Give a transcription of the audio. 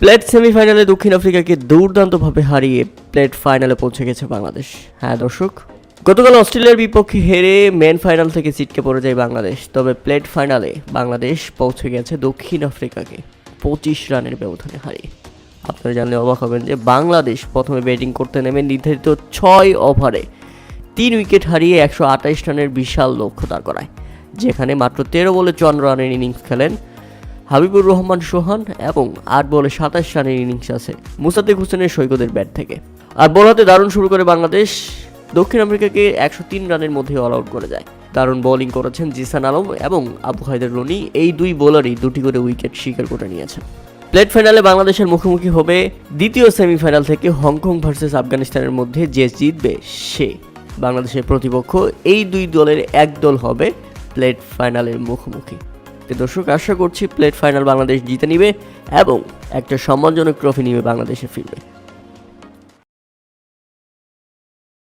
Plate সেমিফাইনালে দক্ষিণ আফ্রিকাকে দুর্দান্তভাবে হারিয়ে প্লেট ফাইনালে পৌঁছে গেছে বাংলাদেশ। হ্যাঁ দর্শক, গতকাল অস্ট্রেলিয়ার বিপক্ষে হেরে মেন ফাইনাল থেকে ছিটকে পড়ে যায় বাংলাদেশ, তবে প্লেট ফাইনালে বাংলাদেশ পৌঁছে গেছে দক্ষিণ আফ্রিকাকে পঁচিশ রানের ব্যবধানে হারিয়ে। আপনারা জানলে অবাক হবেন যে বাংলাদেশ প্রথমে ব্যাটিং করতে নেমে নির্ধারিত ছয় ওভারে তিন উইকেট হারিয়ে একশো আঠাইশ রানের বিশাল লক্ষ্য দাঁড় করায় যেখানে মাত্র তেরো বলে চন্দ্র রানের ইনিংস খেলেন হাবিবুর রহমান, সোহান এবং আট বলে সাতাশ রানের ইনিংস আছে মুসাদ্দিক হোসেনের সৈকতের ব্যাট থেকে। আর বল হাতে দারুণ শুরু করে বাংলাদেশ। দক্ষিণ আফ্রিকাকে একশো তিন রানের মধ্যে অল আউট করে যায়। দারুণ বোলিং করেছেন জিসান আলম এবং আবু হায়দার রনি এই দুই বোলারই দুটি করে উইকেট শিকার করে নিয়েছেন। প্লেট ফাইনালে বাংলাদেশের মুখোমুখি হবে দ্বিতীয় সেমিফাইনাল থেকে হংকং ভার্সেস আফগানিস্তানের মধ্যে যে জিতবে সে। বাংলাদেশের প্রতিপক্ষ এই দুই দলের এক দল হবে প্লেট ফাইনালের মুখোমুখি। তো দর্শক, আশা করছি প্লেট ফাইনাল বাংলাদেশ জিতে নিবে এবং একটা সম্মানজনক ট্রফি নিবে বাংলাদেশে ফিরবে